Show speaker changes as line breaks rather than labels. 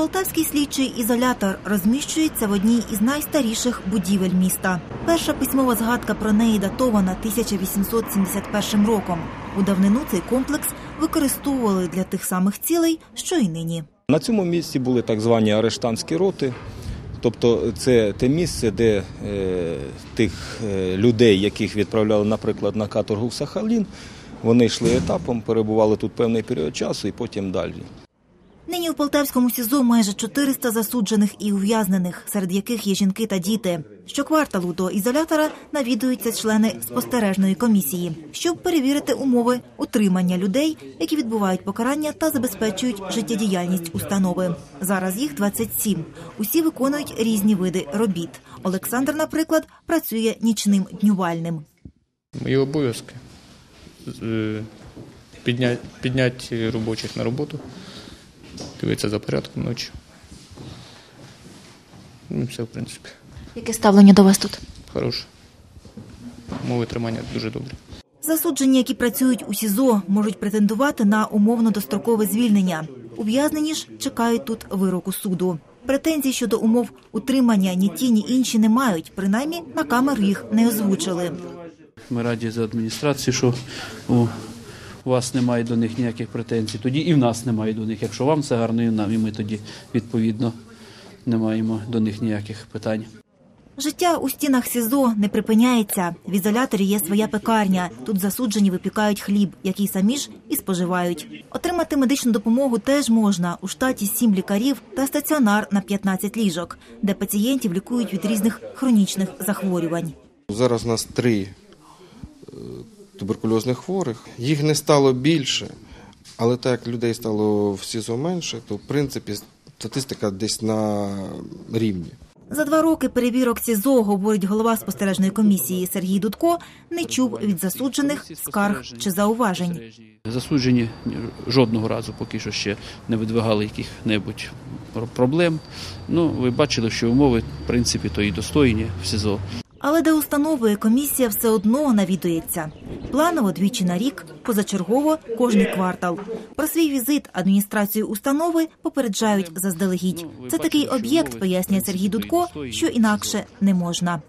Полтавський слідчий ізолятор розміщується в одній із найстаріших будівель міста. Перша письмова згадка про неї датована 1871 роком. У давнину цей комплекс використовували для тих самих цілей, що й нині.
На цьому місці були так звані арештантські роти. Тобто це те місце, де е, тих е, людей, яких відправляли, наприклад, на каторгу в Сахалін, вони йшли етапом, перебували тут певний період часу і потім далі.
Нині у Полтавському СІЗО майже 400 засуджених і ув'язнених, серед яких є жінки та діти. Щокварталу до ізолятора навідуються члени спостережної комісії, щоб перевірити умови утримання людей, які відбувають покарання та забезпечують життєдіяльність установи. Зараз їх 27. Усі виконують різні види робіт. Олександр, наприклад, працює нічним днювальним.
Мої обов'язки е, підняти, підняти робочих на роботу, дивитися за порядком ночі. Ну, все, в принципі,
Яке ставлення до вас тут?
хороше. Мови тримання дуже добре.
Засуджені, які працюють у СІЗО, можуть претендувати на умовно дострокове звільнення. Ув'язнені ж чекають тут вироку суду. Претензій щодо умов утримання ні ті, ні інші не мають. Принаймні на камеру їх не озвучили.
Ми раді за адміністрацію, що у, у вас немає до них ніяких претензій. Тоді і в нас немає до них. Якщо вам все гарно, і нам, і ми тоді відповідно не маємо до них ніяких питань.
Життя у стінах СІЗО не припиняється. В ізоляторі є своя пекарня. Тут засуджені випікають хліб, який самі ж і споживають. Отримати медичну допомогу теж можна. У штаті сім лікарів та стаціонар на 15 ліжок, де пацієнтів лікують від різних хронічних захворювань.
Зараз у нас три туберкульозних хворих. Їх не стало більше, але так як людей стало в СІЗО менше, то в принципі статистика десь на рівні.
За два роки перевірок СІЗО, говорить голова спостережної комісії Сергій Дудко, не чув від засуджених скарг чи зауважень.
Засуджені жодного разу поки що ще не видвигали яких-небудь проблем. Ну, ви бачили, що умови, в принципі, то і достойні в СІЗО.
Але до установи комісія все одно навідується. Планово двічі на рік, позачергово кожний квартал. Про свій візит адміністрацію установи попереджають заздалегідь. Це такий об'єкт, пояснює Сергій Дудко, що інакше не можна.